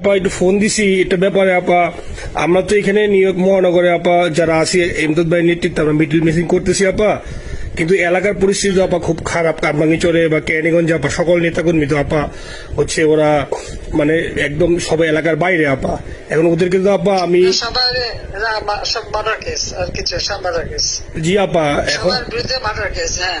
আপা একটু ফোন দিছি এটা ব্যাপারে আপা। আমরা তো এখানে নিউ ইয়র্ক মহানগরে আপা যারা আছি এমদাদ ভাই নেতৃত্বে আমরা মিডিল মিসিং করতেছি আপা। কিন্তু এলাকার পরিস্থিতি তো আপা খুব খারাপ কারমাঙ্গিচরে বা ক্যানিগঞ্জে আপা সকল নেতাকর্মী তো আপা হচ্ছে ওরা মানে একদম সবাই এলাকার বাইরে আপা। এখন ওদেরকে তো আপা আমি জি আপা এখন বিরুদ্ধে হ্যাঁ।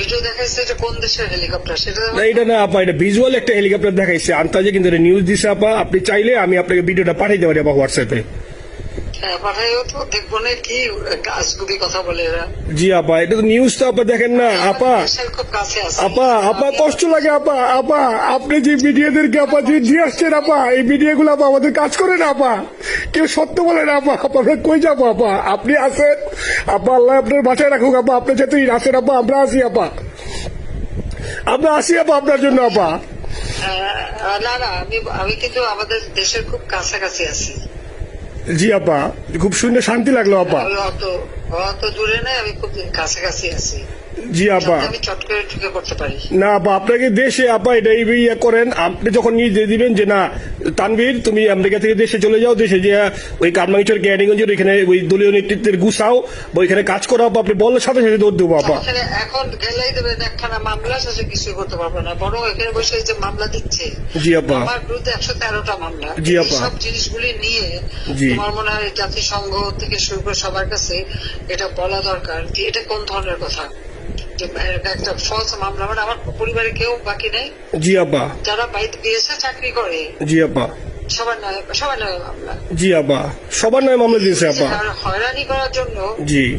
ভিডিও দেখাইছে যে কোন দেশের হেলিকপ্টার সেটা না এটা না আপা এটা ভিজুয়াল একটা হেলিকপ্টার দেখাইছে। আন্তাজে কিন্তু এটা নিউজ দিছে আপা। আপনি চাইলে আমি আপনাকে ভিডিওটা পাঠাইতে পারি আপা হোয়াটসঅ্যাপে হ্যাঁ পাঠাইও তো। দেখব না কি গাছগুবি কথা বলে এরা। জি আপা এটা তো নিউজ তো আপা দেখেন না আপা। আপা আপা কষ্ট লাগে আপা আপা। আপনি যে মিডিয়াদেরকে আপা যে দিয়ে আসছেন আপা এই মিডিয়াগুলো আপা আমাদের কাজ করে না আপা। কেউ সত্য বলে না আপা আমরা কই যাব আপা? আপনি আছেন? আপা আল্লাহ আপনার বাঁচায় রাখুক আপা। আপনি যেতেই আছেন আপা আমরা আসি আপা। আমরা আসি আপা আপনার জন্য আহ, না না আমি আমি কিন্তু আমাদের দেশের খুব কাছাকাছি আছি। জি আপা। খুব শুনে শান্তি লাগল আপা। অত দূরে নাই আমি খুব কাছাকাছি আছি। জি আপা না আপা আপনাকে দেশে আপা এটা এই ইয়ে করেন আপনি যখন নিয়ে দিয়ে দিবেন যে না তানভীর তুমি আমেরিকা থেকে দেশে চলে যাও দেশে যে ওই কারমাঙ্গিচর ক্যানিগঞ্জের এখানে ওই দলীয় নেতৃত্বের গুছাও বা ওইখানে কাজ করো আপা আপনি বলার সাথে সাথে দৌড় দেবো আপা এখন গেলেই দেবেন একখানা মামলা শেষে কিছু করতে পারব না বরং এখানে বসে যে মামলা দিচ্ছে জি আপা আমার বিরুদ্ধে একশো তেরোটা মামলা। জি আপা। সব জিনিসগুলি নিয়ে। তোমার মনে হয় জাতিসংঘ থেকে শুরু করে সবার কাছে এটা বলা দরকার এটা কোন ধরনের কথা? একটা ফলস মামলা মানে আমার পরিবারে কেউ বাকি নেই। জি আব্বা। যারা বাইরে দিয়েছে চাকরি করে জি আব্বা। সবার নয় সবার নয় মামলা। জি আব্বা। সবার নয় মামলা দিয়েছে আব্বা। হয়রানি করার জন্য জি।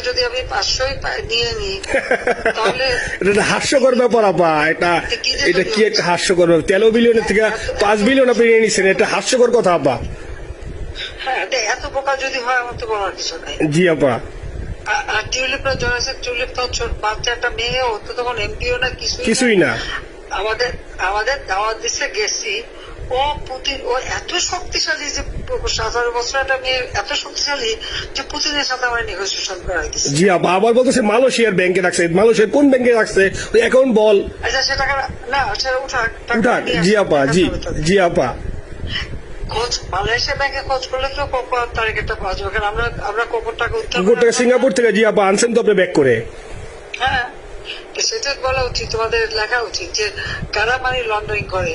যদি আমি পাঁচশোই নিয়ে নিই তাহলে এটা হাস্যকর ব্যাপার আপা। এটা এটা কি একটা হাস্যকর ব্যাপার? তেরো বিলিয়নের থেকে পাঁচ বিলিয়ন আপনি নিয়ে নিচ্ছেন এটা হাস্যকর কথা আপা। হ্যাঁ এত বোকা যদি হয় আমার তো বলার কিছু নাই। জি আপা। আর- টিউলিপরা জয়েছে টিউলিপ তো ছোট বাচ্চা একটা মেয়ে ও তো তখন এমপিও না কিছুই কিছুই না। আমাদের আমাদের দাওয়াত দিচ্ছে গেছি ও পুতিন ও এত শক্তিশালী যে সতেরো বছর একটা মেয়ে এত শক্তিশালী যে পুতিনের সাথে আমার নেগোসিয়েশন করাই দিচ্ছে জি আবার বলতেছে মালয়েশিয়ার ব্যাংকে রাখছে। মালয়েশিয়ার কোন ব্যাংকে রাখছে? ওই অ্যাকাউন্ট বল। আচ্ছা সে টাকা না সেটা উঠাক টাকা নিয়ে জি আপা জি জি আপা। খোঁজ মালয়েশিয়া ব্যাংকে খোঁজ করলে তো কখন তারিখটা পাওয়া যাবে? কারণ আমরা আমরা কখন টাকা উত্তর গোটা সিঙ্গাপুর থেকে জি আপা আনছেন তো আপনি ব্যাক করে। হ্যাঁ সেটা বলা উচিত তোমাদের লেখা উচিত যে কারা মানি লন্ডারিং করে?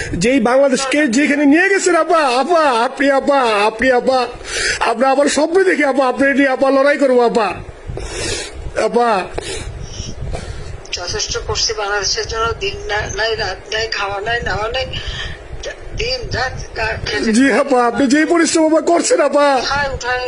যেই বাংলাদেশকে যেখানে নিয়ে গেছেন আপা আপা আপনি আপা আপনি আপা আমরা আবার স্বপ্নে দেখি আপা আপনি নিয়ে আপা লড়াই করব আপা। আপা। যথেষ্ট করছি বাংলাদেশের জন্য দিন নাই রাত নাই খাওয়া নাই নাওয়া নাই দিন রাত জি আপা আপনি যেই পরিশ্রম আপা করছেন আপা। উঠায় উঠায়